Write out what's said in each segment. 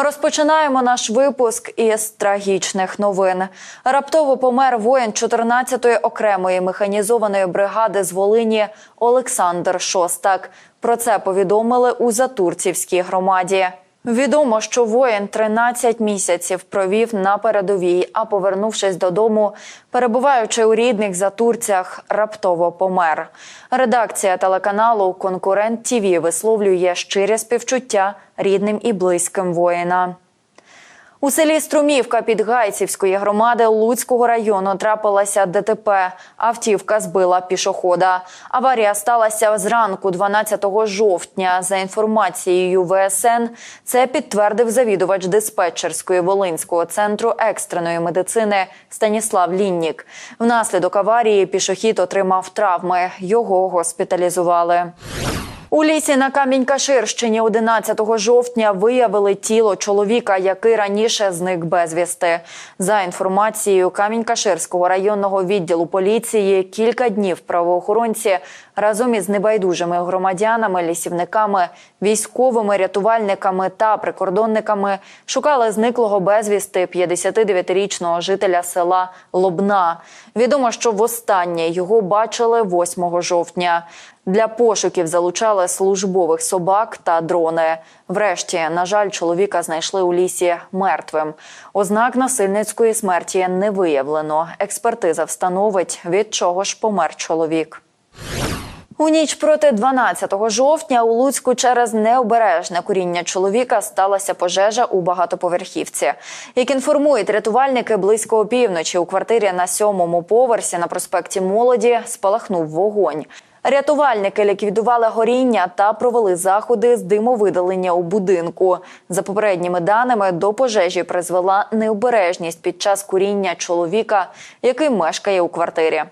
Розпочинаємо наш випуск із трагічних новин. Раптово помер воїн 14-ї окремої механізованої бригади з Волині Олександр Шостак. Про це повідомили у Затурцівській громаді. Відомо, що воїн 13 місяців провів на передовій, а повернувшись додому, перебуваючи у рідних затурцях, раптово помер. Редакція телеканалу Конкурент ТІВІ висловлює щире співчуття рідним і близьким воїна. У селі Струмівка Підгайцівської громади Луцького району трапилася ДТП. Автівка збила пішохода. Аварія сталася зранку 12 жовтня. За інформацією ВСН, це підтвердив завідувач диспетчерської Волинського центру екстреної медицини Станіслав Ліннік. Внаслідок аварії пішохід отримав травми. Його госпіталізували. У лісі на Камінь-Каширщині 11 жовтня виявили тіло чоловіка, який раніше зник безвісти. За інформацією Камінь-Каширського районного відділу поліції, кілька днів правоохоронці разом із небайдужими громадянами, лісівниками, військовими рятувальниками та прикордонниками шукали зниклого безвісти 59-річного жителя села Лобна. Відомо, що востаннє його бачили 8 жовтня. Для пошуків залучали службових собак та дрони. Врешті, на жаль, чоловіка знайшли у лісі мертвим. Ознак насильницької смерті не виявлено. Експертиза встановить, від чого ж помер чоловік. У ніч проти 12 жовтня у Луцьку через необережне куріння чоловіка сталася пожежа у багатоповерхівці. Як інформують рятувальники, близько опівночі у квартирі на сьомому поверсі на проспекті Молоді спалахнув вогонь. Рятувальники ліквідували горіння та провели заходи з димовидалення у будинку. За попередніми даними, до пожежі призвела необережність під час куріння чоловіка, який мешкає у квартирі.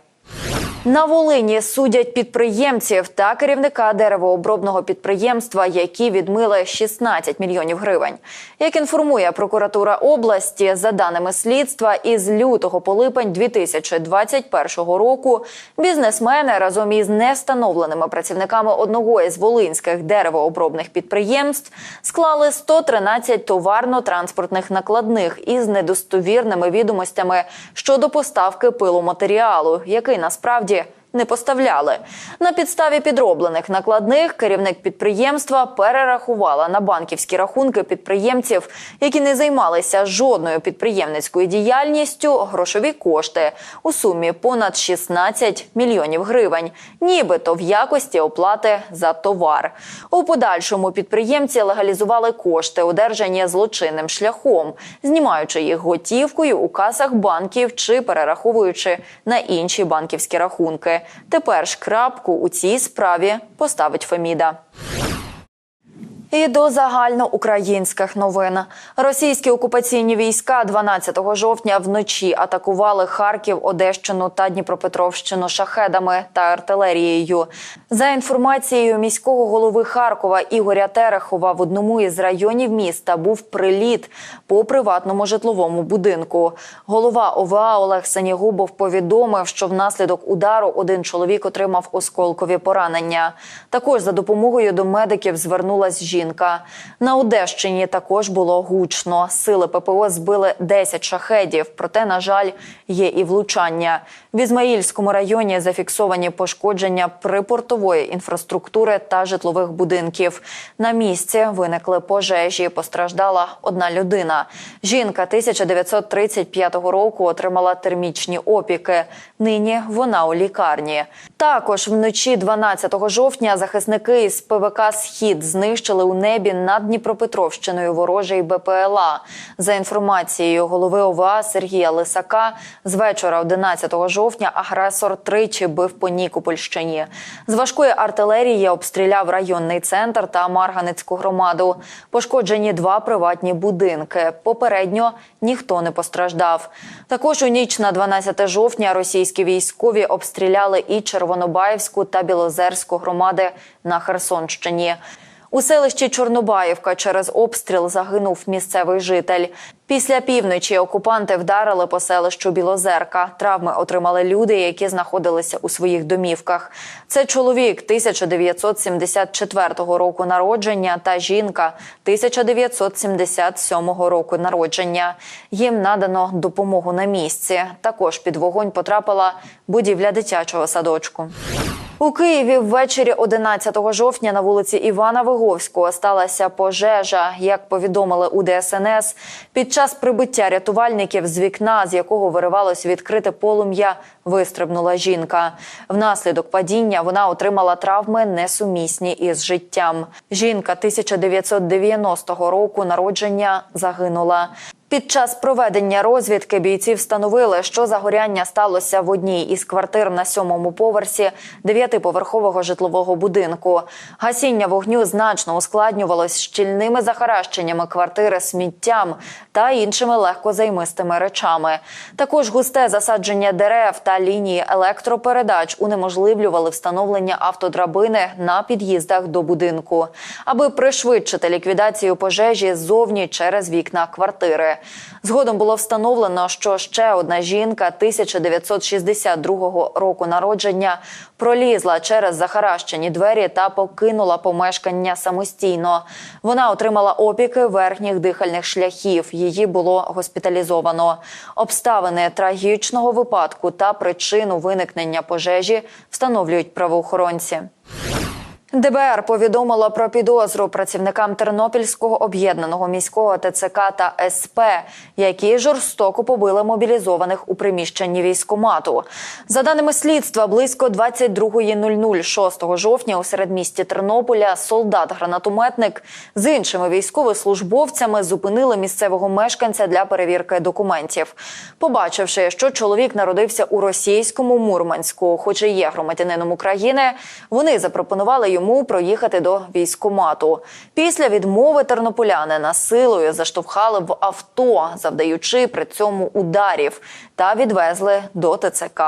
На Волині судять підприємців та керівника деревообробного підприємства, які відмили 16 мільйонів гривень. Як інформує прокуратура області, за даними слідства, із лютого по липень 2021 року бізнесмени разом із невстановленими працівниками одного із волинських деревообробних підприємств склали 113 товарно-транспортних накладних із недостовірними відомостями щодо поставки пиломатеріалу, який насправді не поставляли. На підставі підроблених накладних керівник підприємства перерахувала на банківські рахунки підприємців, які не займалися жодною підприємницькою діяльністю, грошові кошти у сумі понад 16 мільйонів гривень, нібито в якості оплати за товар. У подальшому підприємці легалізували кошти, одержані злочинним шляхом, знімаючи їх готівкою у касах банків чи перераховуючи на інші банківські рахунки. Тепер ж крапку у цій справі поставить Феміда. І до загальноукраїнських новин російські окупаційні війська 12 жовтня вночі атакували Харків, Одещину та Дніпропетровщину шахедами та артилерією. За інформацією міського голови Харкова Ігоря Терехова, в одному із районів міста був приліт по приватному житловому будинку. Голова ОВА Олег Санігубов повідомив, що внаслідок удару один чоловік отримав осколкові поранення. Також за допомогою до медиків звернулась жінка. На Одещині також було гучно. Сили ППО збили 10 шахедів, проте, на жаль, є і влучання. В Ізмаїльському районі зафіксовані пошкодження припортової інфраструктури та житлових будинків. На місці виникли пожежі. Постраждала одна людина. Жінка 1935 року отримала термічні опіки. Нині вона у лікарні. Також вночі 12 жовтня захисники із ПВК Схід знищили у небі над Дніпропетровщиною ворожий БПЛА. За інформацією голови ОВА Сергія Лисака, з вечора 11 жовтня агресор тричі бив по Нікопольщині. З важкої артилерії обстріляв районний центр та Марганецьку громаду. Пошкоджені два приватні будинки. Попередньо ніхто не постраждав. Також у ніч на 12 жовтня російські військові обстріляли і Червонобаївську та Білозерську громади на Херсонщині. У селищі Чорнобаївка через обстріл загинув місцевий житель. Після півночі окупанти вдарили по селищу Білозерка. Травми отримали люди, які знаходилися у своїх домівках. Це чоловік 1974 року народження та жінка 1977 року народження. Їм надано допомогу на місці. Також під вогонь потрапила будівля дитячого садочку. У Києві ввечері 11 жовтня на вулиці Івана Виговського сталася пожежа. Як повідомили у ДСНС, під час прибуття рятувальників з вікна, з якого виривалось відкрите полум'я, вистрибнула жінка. Внаслідок падіння вона отримала травми несумісні із життям. Жінка 1990 року народження загинула. Під час проведення розвідки бійці встановили, що загоряння сталося в одній із квартир на сьомому поверсі дев'ятиповерхового житлового будинку. Гасіння вогню значно ускладнювалось щільними захаращеннями квартири сміттям та іншими легкозаймистими речами. Також густе засадження дерев та лінії електропередач унеможливлювали встановлення автодрабини на під'їздах до будинку, аби пришвидшити ліквідацію пожежі ззовні через вікна квартири. Згодом було встановлено, що ще одна жінка 1962 року народження пролізла через захаращені двері та покинула помешкання самостійно. Вона отримала опіки верхніх дихальних шляхів. Її було госпіталізовано. Обставини трагічного випадку та причину виникнення пожежі встановлюють правоохоронці. ДБР повідомило про підозру працівникам Тернопільського об'єднаного міського ТЦК та СП, які жорстоко побили мобілізованих у приміщенні військомату. За даними слідства, близько 22.00 6 жовтня у середмісті Тернополя солдат-гранатометник з іншими військовослужбовцями зупинили місцевого мешканця для перевірки документів. Побачивши, що чоловік народився у російському Мурманську, хоч і є громадянином України, вони запропонували йому проїхати до військомату. Після відмови тернополяни насилою заштовхали в авто, завдаючи при цьому ударів, та відвезли до ТЦК.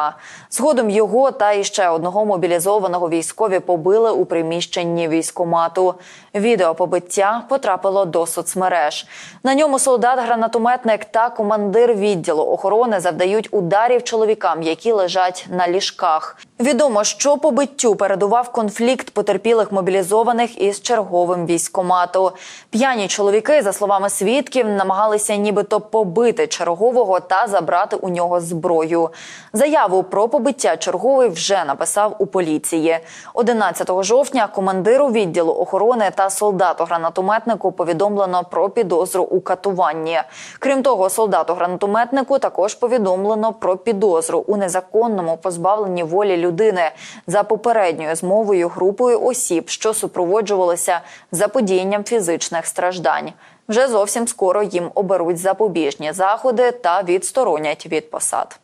Згодом його та іще одного мобілізованого військові побили у приміщенні військомату. Відео побиття потрапило до соцмереж. На ньому солдат-гранатометник та командир відділу охорони завдають ударів чоловікам, які лежать на ліжках. Відомо, що побиттю передував конфлікт потерпілих мобілізованих із черговим військомату. П'яні чоловіки, за словами свідків, намагалися нібито побити чергового та забрати у нього зброю. Заяву про побиття черговий вже написав у поліції. 11 жовтня командиру відділу охорони та солдату-гранатометнику повідомлено про підозру у катуванні. Крім того, солдату-гранатометнику також повідомлено про підозру у незаконному позбавленні волі людини за попередньою змовою групою осіб, що супроводжувалися заподіянням фізичних страждань. Вже зовсім скоро їм оберуть запобіжні заходи та відсторонять від посад.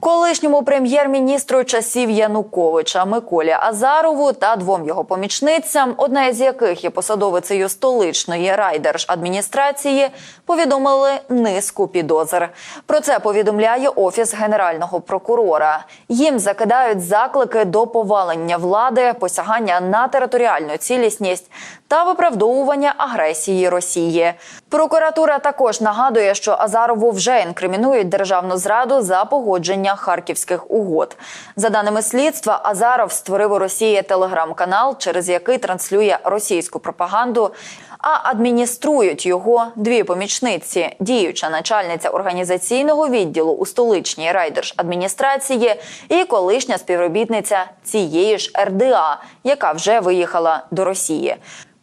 Колишньому прем'єр-міністру часів Януковича Миколі Азарову та двом його помічницям, одна із яких є посадовицею столичної райдержадміністрації, повідомили низку підозр. Про це повідомляє офіс генерального прокурора. Їм закидають заклики до повалення влади, посягання на територіальну цілісність та виправдовування агресії Росії. Прокуратура також нагадує, що Азарову вже інкримінують державну зраду за погодження харківських угод. За даними слідства, Азаров створив у Росії телеграм-канал, через який транслює російську пропаганду. А адмініструють його дві помічниці: діюча начальниця організаційного відділу у столичній райдержадміністрації і колишня співробітниця цієї ж РДА, яка вже виїхала до Росії.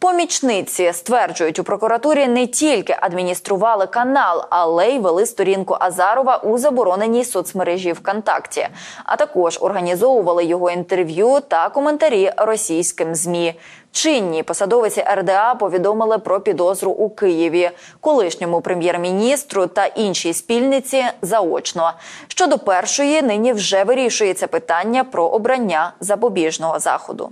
Помічниці стверджують у прокуратурі не тільки адміністрували канал, але й вели сторінку Азарова у забороненій соцмережі ВКонтакті, а також організовували його інтерв'ю та коментарі російським змі. Чинні посадовиці РДА повідомили про підозру у Києві, колишньому прем'єр-міністру та іншій спільниці заочно. Щодо першої, нині вже вирішується питання про обрання запобіжного заходу.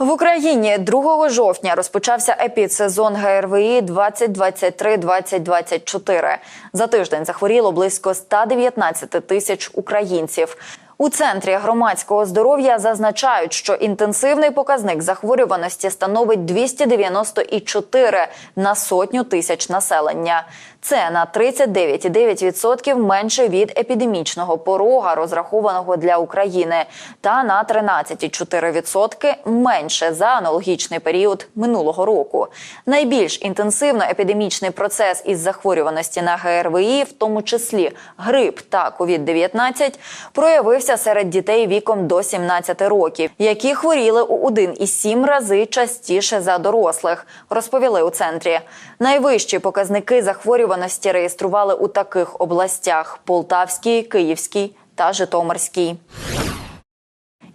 В Україні 2 жовтня розпочався епідсезон ГРВІ 2023-2024. За тиждень захворіло близько 119 тисяч українців. У центрі громадського здоров'я зазначають, що інтенсивний показник захворюваності становить 294 на сотню тисяч населення. Це на 39,9% менше від епідемічного порога, розрахованого для України, та на 13,4% менше за аналогічний період минулого року. Найбільш інтенсивно епідемічний процес із захворюваності на ГРВІ, в тому числі грип та COVID-19, проявився серед дітей віком до 17 років, які хворіли у 1,7 рази частіше за дорослих, розповіли у центрі. Найвищі показники захворюваності реєстрували у таких областях: Полтавській, Київській та Житомирській.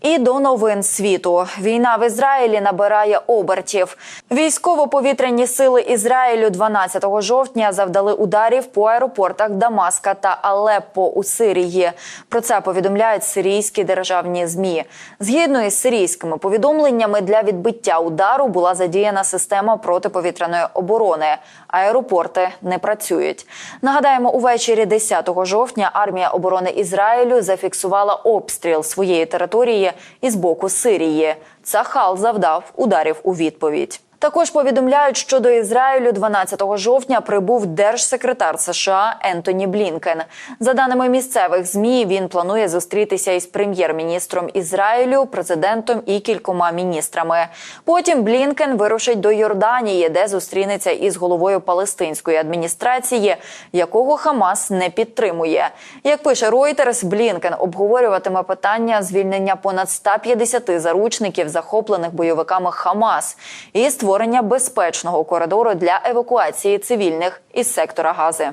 І до новин світу війна в Ізраїлі набирає обертів. Військово-повітряні сили Ізраїлю 12 жовтня завдали ударів по аеропортах Дамаска та Алеппо у Сирії. Про це повідомляють сирійські державні змі. Згідно із сирійськими повідомленнями, для відбиття удару була задіяна система протиповітряної оборони. Аеропорти не працюють. Нагадаємо, увечері 10 жовтня армія оборони Ізраїлю зафіксувала обстріл своєї території із боку Сирії. Цахал завдав ударів у відповідь. Також повідомляють, що до Ізраїлю 12 жовтня прибув держсекретар США Ентоні Блінкен. За даними місцевих змі, він планує зустрітися із прем'єр-міністром Ізраїлю, президентом і кількома міністрами. Потім Блінкен вирушить до Йорданії, де зустрінеться із головою палестинської адміністрації, якого Хамас не підтримує. Як пише Reuters, Блінкен обговорюватиме питання звільнення понад 150 заручників, захоплених бойовиками Хамас, і створення безпечного коридору для евакуації цивільних із сектора Гази.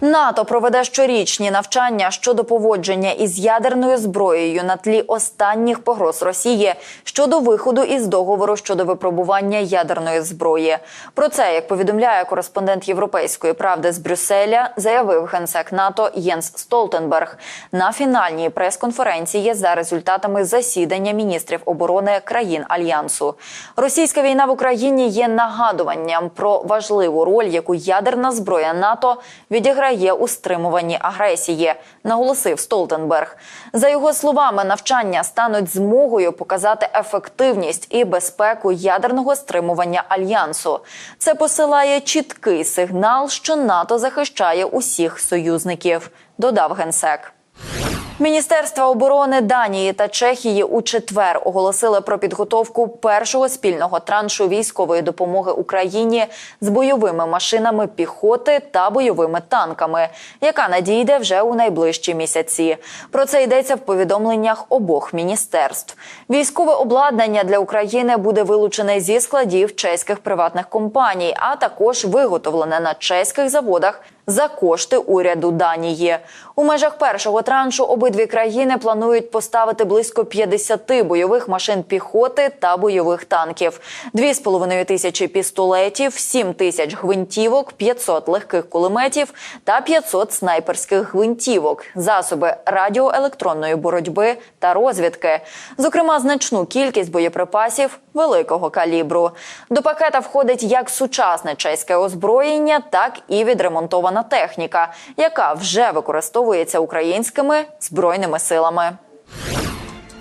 НАТО проведе щорічні навчання щодо поводження із ядерною зброєю на тлі останніх погроз Росії щодо виходу із договору щодо випробування ядерної зброї. Про це, як повідомляє кореспондент Європейської правди з Брюсселя, заявив генсек НАТО Єнс Столтенберг на фінальній прес-конференції за результатами засідання міністрів оборони країн альянсу. Російська війна в Україні є нагадуванням про важливу роль, яку ядерна зброя НАТО відіграє є у стримуванні агресії, наголосив Столтенберг. За його словами, навчання стануть змогою показати ефективність і безпеку ядерного стримування альянсу. Це посилає чіткий сигнал, що НАТО захищає усіх союзників, додав генсек. Міністерства оборони Данії та Чехії у четвер оголосили про підготовку першого спільного траншу військової допомоги Україні з бойовими машинами піхоти та бойовими танками, яка надійде вже у найближчі місяці. Про це йдеться в повідомленнях обох міністерств. Військове обладнання для України буде вилучене зі складів чеських приватних компаній, а також виготовлене на чеських заводах за кошти уряду Данії. У межах першого траншу обидві країни планують поставити близько 50 бойових машин піхоти та бойових танків, 2,5 тисячі пістолетів, 7 тисяч гвинтівок, 500 легких кулеметів та 500 снайперських гвинтівок, засоби радіоелектронної боротьби та розвідки. Зокрема, значну кількість боєприпасів великого калібру. До пакета входить як сучасне чеське озброєння, так і відремонтована техніка, яка вже використовується українськими збройними силами.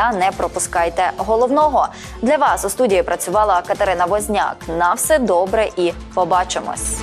та не пропускайте головного. Для вас у студії працювала Катерина Возняк. На все добре і побачимось.